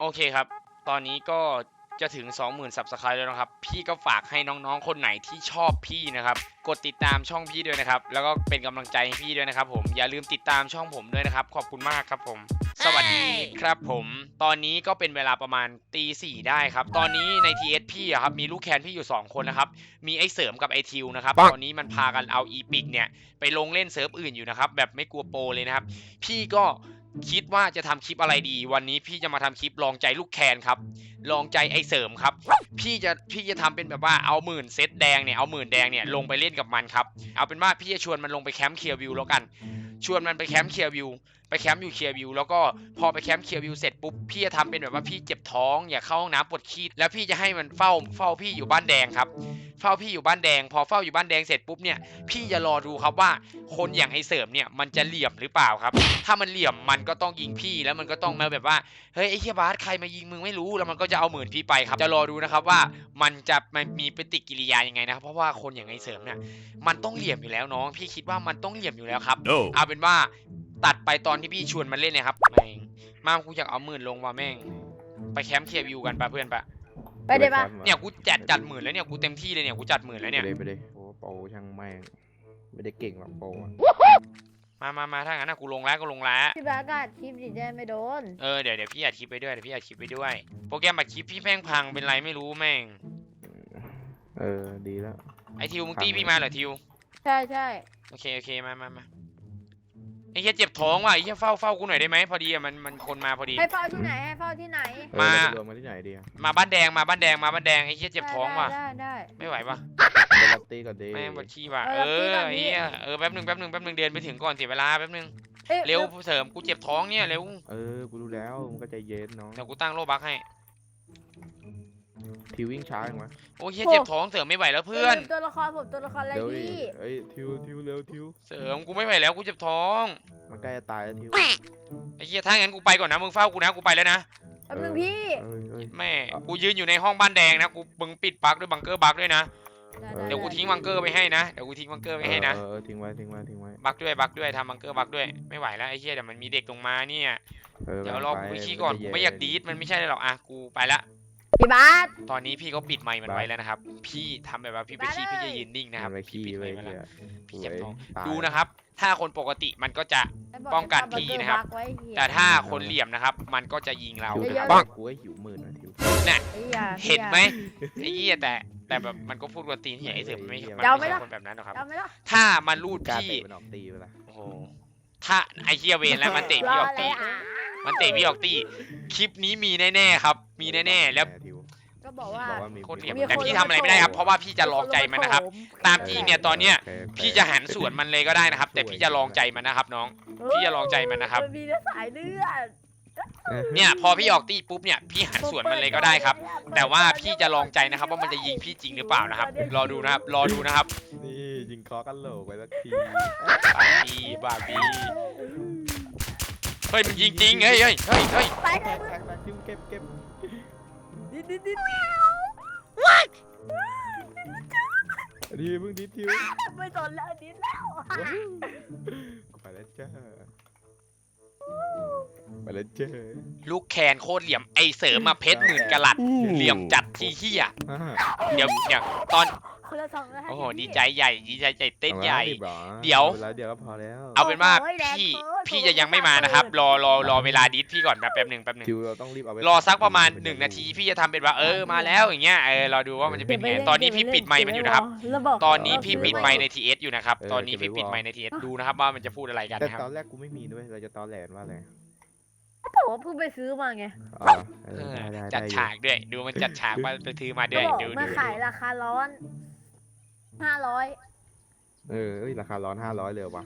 โอเคครับ ตอนนี้ก็จะถึง 20,000 subscribe แล้วนะครับ พี่ก็ฝากให้น้องๆ คนไหนที่ชอบพี่นะครับ กดติดตามช่องพี่ด้วยนะครับ แล้วก็เป็นกำลังใจให้พี่ด้วยนะครับ ผม อย่าลืมติดตามช่องผมด้วยนะครับ ขอบคุณมากครับผม สวัสดีครับผม ตอนนี้ก็เป็นเวลาประมาณตีสี่ได้ครับ ตอนนี้ใน TS พี่อะครับ มีลูกแคนพี่อยู่ 2 คนนะครับ มีไอ้เสริมกับไอ้ทิวนะครับ ตอนนี้มันพากันเอาอีพิกเนี่ยไปลงเล่นเซิร์ฟอื่นอยู่นะครับ แบบไม่กลัวโปรเลยนะครับ พี่ก็ คิดว่าจะทำคลิปอะไรดี วันนี้พี่จะมาทำคลิปลองใจลูกแคนครับ ลองใจไอ้เสริมครับ พี่จะพี่จะทำเป็นแบบว่าเอาหมื่นเซตแดงเนี่ยเอาหมื่นแดงเนี่ยลงไปเล่นกับมันครับ เอาเป็นว่าพี่จะชวนมันลงไปแคมป์เคลียร์วิวแล้วกัน ชวนมันไปแคมป์เคลียร์วิวไปแคมป์อยู่เคลียร์วิวแล้วก็พอไปแคมป์เคลียร์วิวเสร็จปุ๊บพี่จะทำเป็นแบบว่าพี่เจ็บท้อง อยากเข้าห้องน้ำปวดขี้แล้วพี่จะให้มันเฝ้าเฝ้าพี่อยู่บ้านแดงครับ เฝ้าพี่อยู่บ้านแดง พอเฝ้าอยู่บ้านแดงเสร็จปุ๊บเนี่ยพี่จะรอดูครับว่าคนอย่างไอ้เสริมเนี่ยมันจะเหลี่ยมหรือเปล่าครับ ถ้ามันเหลี่ยมมันก็ต้องยิงพี่แล้วมันก็ต้องมาแบบว่าเฮ้ยไอ้เฮียบาสใครมายิงมึงไม่รู้แล้วมันก็จะเอาหมื่นพี่ไปครับจะรอดูนะครับว่ามันจะมันมีปฏิกิริยายังไงนะครับเพราะว่าคนอย่างไอ้เสริมเนี่ยมันต้องเหลี่ยมอยู่แล้วน้อง พี่คิดว่ามันต้องเหลี่ยมอยู่แล้วครับ No. เอาเป็นว่าตัดไปตอนที่พี่ชวนมันเล่นเลยครับแม่งมามกูอยากเอาหมื่นลงว่ะแม่ง ไปแคมป์เคลียร์วิวกันปะเพื่อนปะ ไปเดี๋ยวปะ เนี่ยกูจัดจัดหมื่นแล้วเนี่ยกูเต็มที่เลยเนี่ยกูจัดหมื่นแล้วเนี่ย ไปเลยไปเลยโอ้โปรช่างแม่งไม่ได้เก่งหรอกโปรอะมามามาถ้างั้นนะกูลงแล้วกูลงแล้ว พี่บาสก็อัดคลิปดิจะไม่โดน เออเดี๋ยวเดี๋ยวพี่อัดคลิปไปด้วยเดี๋ยวพี่อัดคลิปไปด้วย โปรแกรมอัดคลิปพี่แม่งพังเป็นไรไม่รู้แม่ง เออดีแล้ว ไอทิวมึงพังตีเลยพี่มาเหรอทิว ใช่ใช่โอเคโอเคมามามา ไอ้เหี้ยเจ็บท้องว่ะไอ้เหี้ยเฝ้าเฝ้ากูหน่อยได้ไหมพอดีอะมันมันคนมาพอดี ให้เฝ้าที่ไหนให้เฝ้าที่ไหนเออมาเรจะรวมกันที่ไหนดีอะมาบ้านแดงมาบ้านแดงมาบ้านแดงไอ้เหี้ยเจ็บท้องว่ะได้ได้ไม่ไหวว่ะไปรับตีก่อนดีแม่งปวดขี้ว่ะเอเอออรับไอ้พี่ เหี้ยก่อนพี่เออแป๊บหนึงแป๊บหนึงแป๊บหนึงเดินไปถึงก่อนเสียเวลาแป๊บหนึงอ้ยเร็วเสริมกูเจ็บท้องเนี่ยเร็วเออ กูรู้แล้วมึงก็ใจเย็นน้องเดี๋ยวกูตั้งโลบักให้ ทิววิ่งช้าอย่างวะโอ้เหี้ยเจ็บท้องเสริมไม่ไหวแล้วเพื่อน ตัวละครผมตัวละครอะไรเร็วดิพี่เอ้ยทิวทิวเร็วทิวเสริมกูไม่ไหวแล้วกูเจ็บท้องมันใกล้จะตายแล้วทิวไอ้เหี้ยถ้างั้นกูไปก่อนนะมึงเฝ้ากูนะกูไปแล้วนะแป๊บนึงพี่เอ้ยเอ้ย แม่กูยืนอยู่ในห้องบ้านแดงนะกูมึงปิดบักด้วยบังเกอร์บักด้วยนะได้เออเดี๋ยวกูทิ้งบังเกอร์ไปให้นะเดี๋ยวกูทิ้งบังเกอร์ไปให้นะเออเออทิ้งไว้ทิ้งไว้ทิ้งไว้บักด้วยบักด้วยทำบังเกอร์บักด้วยไม่ไหวแล้วไอ้เหี้ยเดี๋ยวมันมีเด็กลงมาเนี่ยเออเดี๋ยวรอกูไปขี้ก่อนกูไม่อยากดีดมันไม่ใช่หรอกอะกูไปละ พี่บาสตอนนี้พี่ก็ปิดไมค์มันไว้แล้วนะครับ พี่ทำแบบว่าพี่ไปขี้พี่จะยืนนิ่งนะครับทำไปพี่ขี้ปิดไมไว้ค์ไว้เหี้แล้วยพี่เจ็บท้องตายดูนะครับ ถ้าคนปกติมันก็จะให้บป้องกันให้พี่นะครับเอเกอบักไว้เหี้ยแต่ถ้าคนเหลี่ยมนะครับ มันก็จะยิงเราทิวนะครับปังกูให้หิวหมื่นนะทิวน่ะไอ้หี้ยเห็นไหมไอ้เหี้ยแต่แต่แบบมันก็พูดกวนตีนเหี้ยไอ้เสือมันไม่เหี้ยมันจะเอาไม่ไหมใช่ล่ะคนแบบนั้นหรอกครับ จำไหมล่ะ ถ้ามันรูดกล้าพี่เตะมันออกตีไปละโอ้โหถ้าไอ้เหี้ยเวนแล้วมันเตะรพี่อออกอะไรตีอะ มันเตะพี่ออกตีคลิปนี้มีแน่ๆครับ มีแน่ๆแล้วทิวก็บอกว่าบอกว่ามีโคตรเหลี่ยมมีคนแต่พี่ทำอะไรไม่ได้ครับ เพราะว่าพี่จะลองใจมันนะครับ ตามจริงเนี่ยตอนเนี้ยโอคโอเคพี่จะหันสวนมันเลยก็ได้นะครับ แต่พี่จะลองใจมันนะครับ น้อง พี่จะลองใจมันนะครับมันมีเนื้อสายเลือดเนี่ยพอพี่ออกตีปุ๊บเนี่ยพี่หันสวนมันเลยก็ได้ครับ แต่ว่าพี่จะลองใจนะครับ ว่ามันจะยิงพี่จริงหรือเปล่านะครับ รอดูนะครับ รอดูนะครับนี่ยิงคอกันโหลกไปสักทีบาบีบาบี เฮ้ยมันยิงจริงเฮ้ยเฮ้ยเฮ้ยเฮ้ยไปแตเลยกแตกแตกทิวเก็บเก็บดิดดิดดิดดีมึงดิทิวไม่สนแล้วดิดแล้วไปแล้วจ้าไปแล้วจ้าลูกแคนโคตรเหลี่ยมไอเสริมมาเพชรหมื่นกะลัดเหลี่ยมจัดที่เฮียเดี๋ยวเดี๋ยวตอน คนละสองแล้วให้โอ้โหพี่ดีใจใหญ่ดีใจใจเต้นอาใหญ่ละสิบหรอเดี๋ยวเวลาเดียวก็พอแล้วเอาเป็นว่าโอ้ยแรงพี่เกินพี่จะยังไม่มานะครับ รอรอรอเวลาดิสพี่ก่อนแป๊บแป๊บหนึ่งแป๊บหนึ่งทิวเราต้องรีบเอาไว้รอสักประมาณหนึ่งนาที พี่จะทำเป็นว่าเออมาแล้วอย่างเงี้ยเออรอดูว่ามันจะเป็นไงตอนนี้พี่ปิดไมค์มันอยู่นะครับ แล้วบกตอนนี้พี่ปิดไมค์ในทีเอสอยู่นะครับ ตอนนี้พี่ปิดไมค์ในทีเอสดูนะครับว่ามันจะพูดอะไรกันแต่นะครับ ตอนแรกกูไม่มีด้วยเราจะตอนแหลนว่าอะไรบอกว่าเพิ่งไปซื้อมาไงอ๋อเอเอออได้ได้จัดได้อยู่ฉากด้วย ดูมันจัดฉากว่าไปซื้อมาด้ก็วยบอกดูมาดูขายราคาร้อน ห้าร้อย เออเอ้ยราคาร้อนห้าร้อยเลยวะ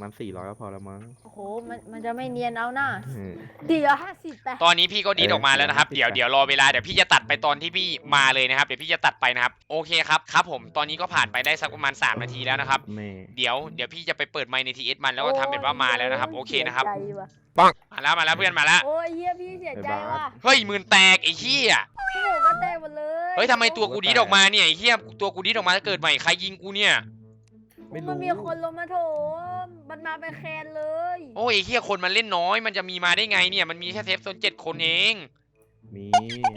มันสี่ร้อยก็พอแล้วมั้งโอ้โห มันมันจะไม่เนียนเอาหน้าเออสี่ร้อยห้าสิบไปตอนนี้พี่ก็ดีดออกมาแล้วนะครับ เออ เดี๋ยวเดี๋ยวรอเวลา เดี๋ยวพี่จะตัดไปตอนที่พี่มาเลยนะครับ เดี๋ยวพี่จะตัดไปนะครับ โอเคครับ ครับผม ตอนนี้ก็ผ่านไปได้สักประมาณ 3 นาทีแล้วนะครับ แม่ เดี๋ยวเดี๋ยวพี่จะไปเปิดไมค์ในทีเอสมันแล้วก็ทำเป็นว่ามาแล้วนะครับ โอเคนะครับ สียใจว่ะมาแล้วมาแล้วเพื่อนมาแล้ว โอ้ยเฮียพี่เสียใจว่ะเฮ้ยหมื่นแตกไอ้เหี้ยโอ้โหก็เตะหมดเลยเฮ้ยทำไมตัวกูดีดออกมาเนี่ยไอ้เหี้ยตัวกูดีดออกมาจะเกิดใหม่ใครยิงกูเนี่ย ไม่มัรู้นมีคนลงมาโถมมันมาเป็นแคนเลย โอ้ยไอ้เฮียคนมันเล่นน้อย มันจะมีมาได้ไงเนี่ย มันมีแค่เซฟโซนเจ็ดคนเอง มี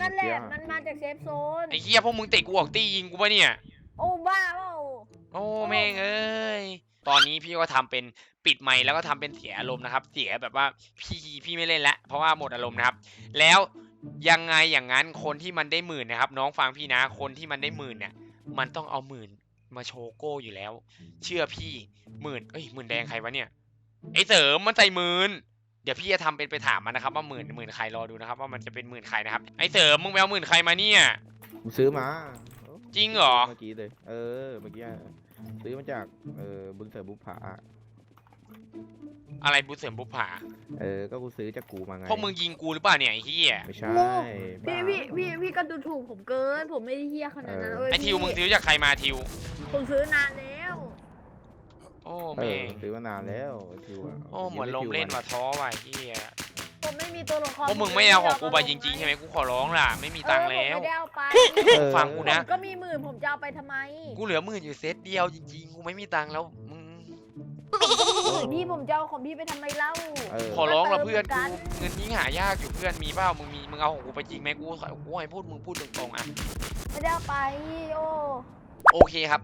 นั่นแหละเมื่อมันมาจากเซฟโซน ไอ้เฮียพวกมึงเตะกูออกตียิงกูปะเนี่ย โอ้บ้าเปล่า โอ้แม่งเอ้ย ตอนนี้พี่ก็ทำเป็นปิดไมค์แล้วก็ทำเป็นเสียอารมณ์นะครับ เสียแบบว่าพี่พี่ไม่เล่นแล้วเพราะว่าหมดอารมณ์นะครับ แล้วยังไงอย่างนั้นคนที่มันได้หมื่นนะครับ น้องฟังพี่นะคนที่มันได้หมื่นเนี่ย มันต้องเอาหมื่น มาโชว์โก้อยู่แล้ว เชื่อพี่หมื่นเอ้ยหมื่นแดงใครวะเนี่ยไอเสริมมันใส่หมื่นเดี๋ยวพี่จะทำเป็นไปถามมันนะครับว่าหมื่นหมื่นใครรอดูนะครับ ว่ามันจะเป็นหมื่นใครนะครับไอเสริมมึงไปเอาหมื่นใครมาเนี่ยกูซื้อมาจริงเหรอเมื่อกี้เลยเออเมื่อกี้อะซื้อมาจากเออบึงเสริมบุปผา อะไรบุญเสริมบุปผาเออ ก็กูซื้อจากกูมาไง พวกมึงยิงกูหรือเปล่าเนี่ยไอ้เหี้ยไม่ใช่พี่บ้าพี่พี่พี่ก็ดูถูกผมเกิน ผมไม่ได้เฮี้ยขนาดนั้นเออเว้ยไอทิวพี่มึงซื้อจากใครมาทิว ผมซื้อนานแล้ว โอ้เอแม่องซื้อมานานแล้วทิวอะโอ้เหมือนลมเล่นว่ะท้อว่ะไอ้เหี้ยผมไม่มีตัวละครพวกมึงไม่เอาของกูไปจริงๆใช่ไหมกูขอร้องล่ะ ไม่มีตังค์แล้ว เออผมไม่ได้เอาไปเออฟังกูนะ ผมก็มีหมื่นผมจะเอาไปทำไม กูเหลือหมื่นอยู่เซตเดียวจริงๆกูไม่มีตังค์แล้วมึงหมื่น พี่ผมจะเอาของพี่ไปทำไมเล่า เออขอร้องละเติมเพื่อนกักูนเงินยิ่งหายากอยู่เพื่อนมีเปล่ามึงมีมึงเอาของกูไปจริงไหมกูขอกูให้พูดมึงพูดตรงๆอะไม่ได้เอาไปโอ้โอเคครับ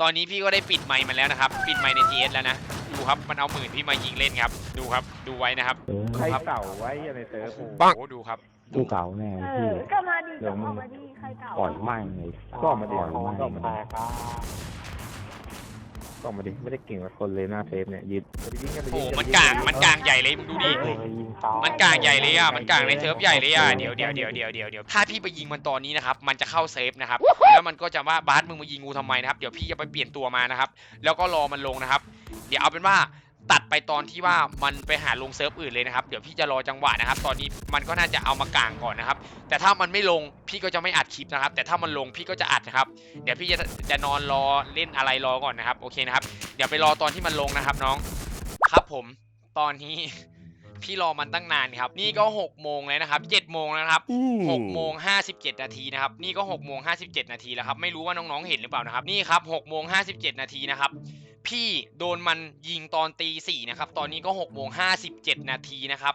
ตอนนี้พี่ก็ได้ปิดไมค์มันแล้วนะครับ ปิดไมค์ใน TS แล้วนะดูครับมันเอาหมื่นพี่มายิงเล่นครับ ดูครับดูไว้นะครับใครเก่าไว้ในเซิร์ฟโอ้โหปังดูครับกูเก่าแน่เอพี่อก็มาดีเดี๋ก็ยวมึอองกมาดีใครเก่าปล่อยไม่งเลยก็มาดิปล่อยไม่งก็มาดิก็มาดิ ไม่ได้เก่งกับคนเลยหน้าเซฟเนี่ยยืนยิงกันไปโอ้โหมันกลางมันกลางใหญ่เลยมึงดูดิ มันกลางใหญ่เลยอะ มันกลางในเซิร์ฟใหญ่เลยอะ เดี๋ยวเดี๋ยวเดี๋ยวเดี๋ยวเดี๋ยวเดี๋ยวถ้าพี่ไปยิงมันตอนนี้นะครับ มันจะเข้าเซฟนะครับ แล้วมันก็จะว่าบาสมึงมายิงกูทำไมนะครับ เดี๋ยวพี่จะไปเปลี่ยนตัวมานะครับ แล้วก็รอมันลงนะครับ เดี๋ยวเอาเป็นว่า ตัดไปตอนที่ว่ามันไปหาลงเซิร์ฟอื่นเลยนะครับเดี๋ยวพี่จะรอจังหวะนะครับ ตอนนี้มันก็น่าจะเอามากลางก่อนนะครับ แต่ถ้ามันไม่ลงพี่ก็จะไม่อัดคลิปนะครับ แต่ถ้ามันลงพี่ก็จะอัดนะครับ เดี๋ยวพี่จะจะนอนรอเล่นอะไรรอก่อนนะครับโอเคนะครับ เดี๋ยวไปรอตอนที่มันลงนะครับน้องครับผมตอนนี้พี่รอมันตั้งนานครับ นี่ก็หกโมงแล้วนะครับเจ็ดโมงแล้วนะครับหกโมงห้าสิบเจ็ดนาทีนะครับ นี่ก็หกโมงห้าสิบเจ็ดนาทีแล้วครับ ไม่รู้ว่าน้องๆเห็นหรือเปล่านะครับ นี่ครับหกโมงห้าสิบเจ็ดนาทีนะครับ พี่โดนมันยิงตอนตีสี่นะครับ ตอนนี้ก็หกโมงห้าสิบเจ็ดนาทีนะครับ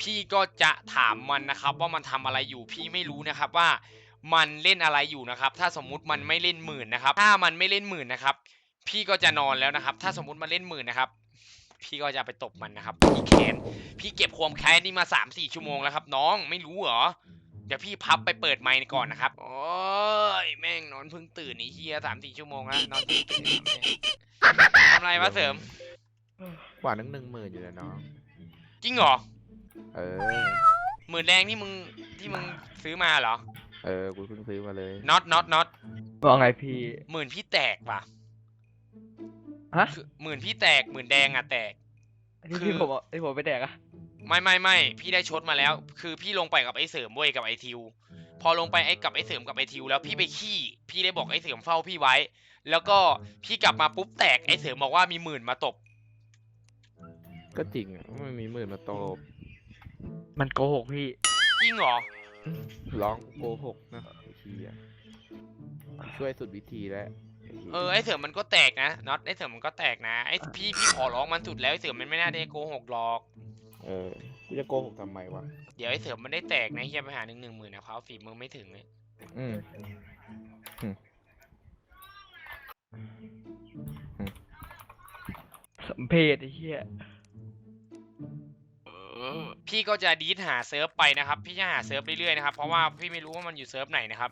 พี่ก็จะถามมันนะครับ ว่ามันทำอะไรอยู่ พี่ไม่รู้นะครับว่ามันเล่นอะไรอยู่นะครับ ถ้าสมมุติมันไม่เล่นหมื่นนะครับ ถ้ามันไม่เล่นหมื่นนะครับ พี่ก็จะนอนแล้วนะครับ ถ้าสมมุติมันเล่นหมื่นนะครับ พี่ก็จะไปตบมันนะครับ พี่แค้น พี่เก็บความแค้นนี่มาสามสี่ชั่วโมงแล้วครับ น้องไม่รู้เหรอ เดี๋ยวพี่พับไปเปิดไมค์ก่อนนะครับ โอ้ยแม่งนอนเพิ่งตื่นไอ้เฮียสามสี่ชั่วโมงแล้วนอนเพิ่งตื่นทำไรวะเสริม กว่านึงหนึ่งหมื่นอยู่แล้วน้อง จริงเหรอ เออ หมื่นแรงที่มึงที่มึงซื้อมาเหรอ เออ กูเพิ่งซื้อมาเลยน็อตน็อตน็อตว่าไงพี่หมื่นพี่แตกว่ะฮะคือหมื่นพี่แตกหมื่นแดงอะแตกที่คือ พี่ผมเอาที่ผมไปแดกอะ ไม่ไม่ไม่พี่ได้ชดมาแล้ว คือพี่ลงไปกับไอ้เสริมเว้ยกับไอ้ทิว พอลงไปไอ้กับไอ้เสริมกับไอ้ทิว แล้วพี่ไปขี้ พี่ได้บอกไอ้เสริมเฝ้าพี่ไว้ แล้วก็พี่กลับมาปุ๊บแตกไอ้เสริมบอกว่ามีหมื่นมาตบ ก็จริงอะไม่มีหมื่นมาโตบมันโกหกพี่ จริงเหรอ ร้องโกหกนะไอ้เหี้ยช่วยสุดวิธีแล้วไหี้ยเออไอ้เสริมมันก็แตกนะน็อตไอ้เสริมมันก็แตกนะไอ้พี่พี่ขอร้องมันสุดแล้วไอ้เสริมมันไม่น่าได้โกหกหรอก เออกูจะโกหกทำไมวะ เดี๋ยวไอ้เสริมมันได้แตกนะเฮียไปหาหนึ่งหนึ่งหมื่นนะเขาฝีมือไม่ถึงเลยอืมสมเพศไอ้เหี้ยพี่ก็จะดีดหาเซิร์ฟไปนะครับ พี่จะหาเซิร์ฟเรื่อยๆนะครับ เพราะว่าพี่ไม่รู้ว่ามันอยู่เซิร์ฟไหนนะครับ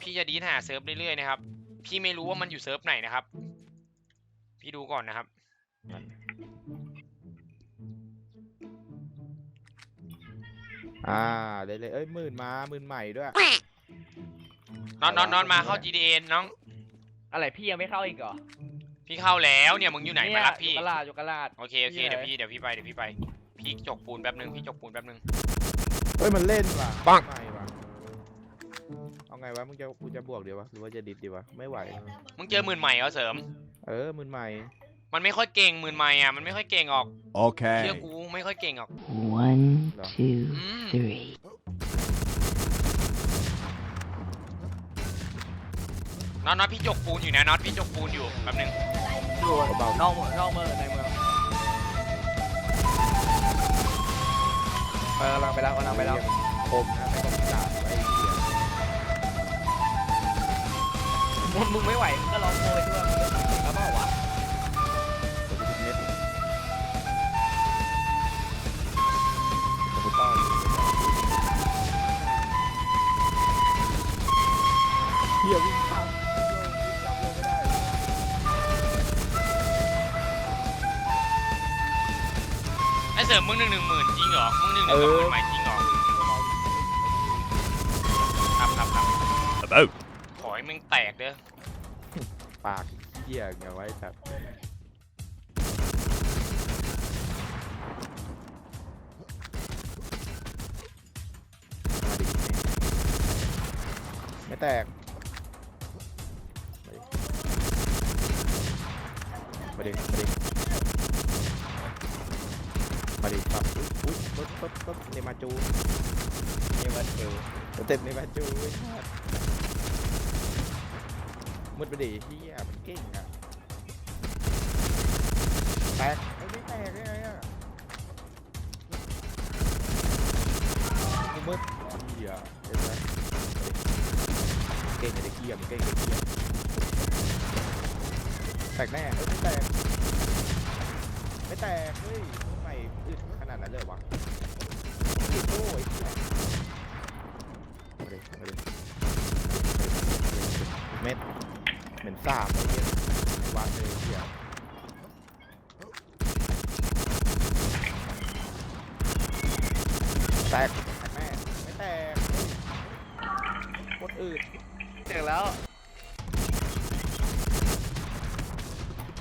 พี่จะดีดหาเซิร์ฟเรื่อยๆนะครับ พี่ไม่รู้ว่ามันอยู่เซิร์ฟไหนนะครับ พี่ดูก่อนนะครับ อ่าเลยเลยเอ้ยหมื่นมาหมื่นใหม่ด้วย นอนนอนนอนมาเข้า GDA น้อง อะไรพี่ยังไม่เข้าอีกเหรอพี่เข้าแล้วเนี่ยมึงอยู่ไหนมารับพี่อยู่กะลาดอยู่กะลาด โอเคโอเคพี่เดี๋ยวไหนพี่เดี๋ยวพี่ไปเดี๋ยวพี่ไป พี่จกปูนแป๊บนึงพี่จกปูนแป๊บนึง เฮ้ยมันเล่นว่ะปังไม่ว่ะเอาไงวะมึงจะกูจะบวกเดียววะหรือว่าจะดิดดีวะไม่ไหว มึงเจอหมื่นใหม่เหรอเสริม เออหมื่นใหม่ มันไม่ค่อยเก่งมืนไม่อะมันไม่ค่อยเก่งออก เชื่อกูไม่ค่อยเก่งออก One, two, three. น็อตน็อตพี่จกปูนอยู่นะน็อตพี่จกปูนอยู่แป๊บนึงนอกเมืองนอกเมืองในเมืองไปอลังไปแล้วกำลังไปแล้วผมนะไม่ต้องจ่าไอ้เหี้ยมึงมึงไม่ไหวมึงก็ร้องโวยด้วยงก็ทำเสียงแล้วเปล่าวะ ไอ้เสริมมึงหนึ่งหนึ่งหมื่นจริงเหรอ มึงหนึ่งหนึ่งสองหมื่นใหม่จริงเหรอครับครับครับขอให้มึงแตกเด้อ ปากเหี้ยเงี้ยไว้แต่มาดิไม่แตกมาดิมาดิ มาดิครับอุ๊ยอุ๊ยปึ๊บปึ๊บปึ๊บเนมาจูนี่มันเอวเต็มเนมาจูไอ้สัสมุดไปดิเฮียมันเก่งอะแตกเอ้ยไม่แตกได้ไงอะมึงมืดเฮียเห็นไหมเก่งไอ้เด็กเฮียมันเก่งไอ้เด็กเฮียแตกแน่เอ้ยไม่แตกไม่แตกเฮ้ยทำไม อึดขนาดนั้นเลยวะโอ้ยเมาดิมาดิเม็ดเหม็นสาบไอ้เหี้ยวางเลยเหี้ยแตกแตกแม่ไม่แตกโคตรอืดเจอแล้ว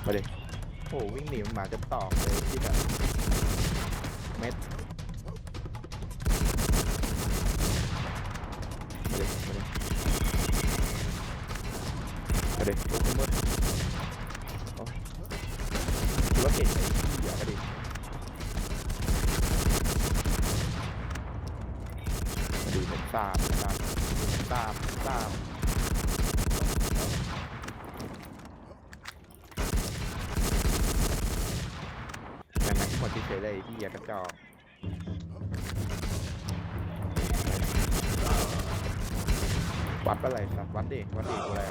มาดิโอ้วิ่งหนีมันหมาจะตอกเลยที่แบบ เม็ดมาดิมาดิมาดิลุกขึ้นมืดโอ้ถือว่าเก่งไอ้ที่อะมาดิมาดิเป็นสามสามสามสาม แม่งหมดที่เฉยเลยที่อยากกระจอกวัดอะไรสัตวัดเด็กวัดเด็กอะไร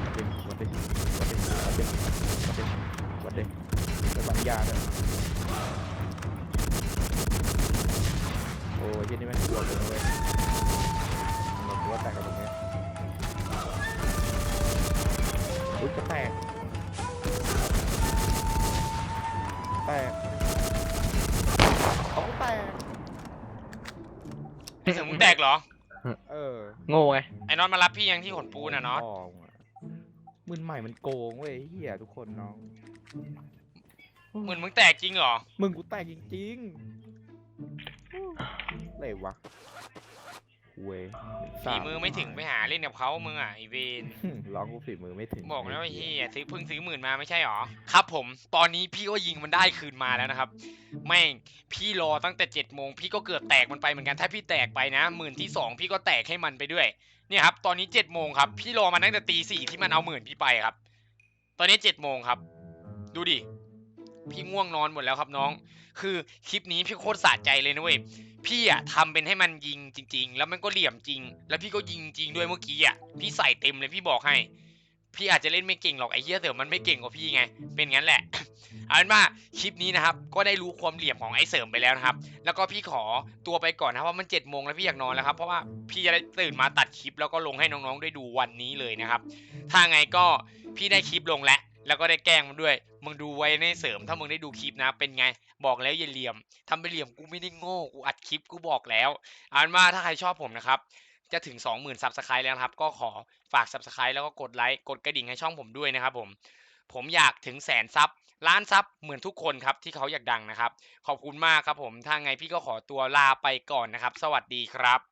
วัดเด็กวัดเด็กวัดเด็กวัดเด็กวัดเด็กวัดเด็กแล้ววัดยาเลยโอ้ยที่นี่ม่งกลัวเลย มมึงแตกเหรอ เออโง่ไงไอ้น็อตมารับพี่ยังที่ขนปูนอะน็อตพ่อมึงอะมึนใหม่มันโกงเว้ยเฮียทุกคนน้องหมื่นมึงแตกจริงเหรอ มึงกูแตกจริงๆเลยวะ เว้ยฝีมือไม่ถึงไปหาเล่นกับเขามึงอะไอเวนร้องกูฝีมือไม่ถึง บอกแล้วไอ้ไเฮียซื้อเพิ่งซื้อหมื่นมาไม่ใช่หรอ ครับผม ตอนนี้พี่ก็ยิงมันได้คืนมาแล้วนะครับ แม่งพี่รอตั้งแต่เจ็ดโมงพี่ก็เกือบแตกมันไปเหมือนกัน ถ้าพี่แตกไปนะหมื่นที่สองพี่ก็แตกให้มันไปด้วย เนี่ยครับ ตอนนี้เจ็ดโมงครับ พี่รอมาตั้งแต่ตีสี่ที่มันเอาหมื่นพี่ไปครับ ตอนนี้เจ็ดโมงครับ ดูดิ พี่ง่วงนอนหมดแล้วครับน้อง คือคลิปนี้พี่โคตรสะใจเลยนะเว้ย พี่อะทำเป็นให้มันยิงจริง ๆ แล้วมันก็เหลี่ยมจริง แล้วพี่ก็ยิงจริงด้วยเมื่อกี้อะพี่ใส่เต็มเลยพี่บอกให้ พี่อาจจะเล่นไม่เก่งหรอกไอ้เหี้ยเสือมันไม่เก่งกว่าพี่ไง เป็นงั้นแหละเอาเป็นว่าคลิปนี้นะครับ ก็ได้รู้ความเหลี่ยมของไอ้เสริมไปแล้วนะครับ แล้วก็พี่ขอตัวไปก่อนนะครับเพราะมันเจ็ดโมงแล้วพี่อยากนอนแล้วครับ เพราะว่าพี่จะได้ตื่นมาตัดคลิปแล้วก็ลงให้น้องๆได้ดูวันนี้เลยนะครับ ถ้าไงก็พี่ได้คลิปลงแล้ว แล้วก็ได้แกล้งมันด้วย มึงดูไว้ในเสริม ถ้ามึงได้ดูคลิปนะ เป็นไง บอกแล้วอย่าเหลี่ยมทำไปเหลี่ยมกูไม่ได้โง่ กูอัดคลิปกูบอกแล้วเอานว่าถ้าใครชอบผมนะครับ จะถึง 20,000ซับสไครต์แล้วครับ ก็ขอฝากซับสไครต์แล้วก็กดไลค์ กดกระดิ่งให้ช่องผมด้วยนะครับผม ผมอยากถึงแสนซับ ล้านซับ เหมือนทุกคนครับที่เขาอยากดังนะครับ ขอบคุณมากครับผม ถ้าไงพี่ก็ขอตัวลาไปก่อนนะครับ สวัสดีครับ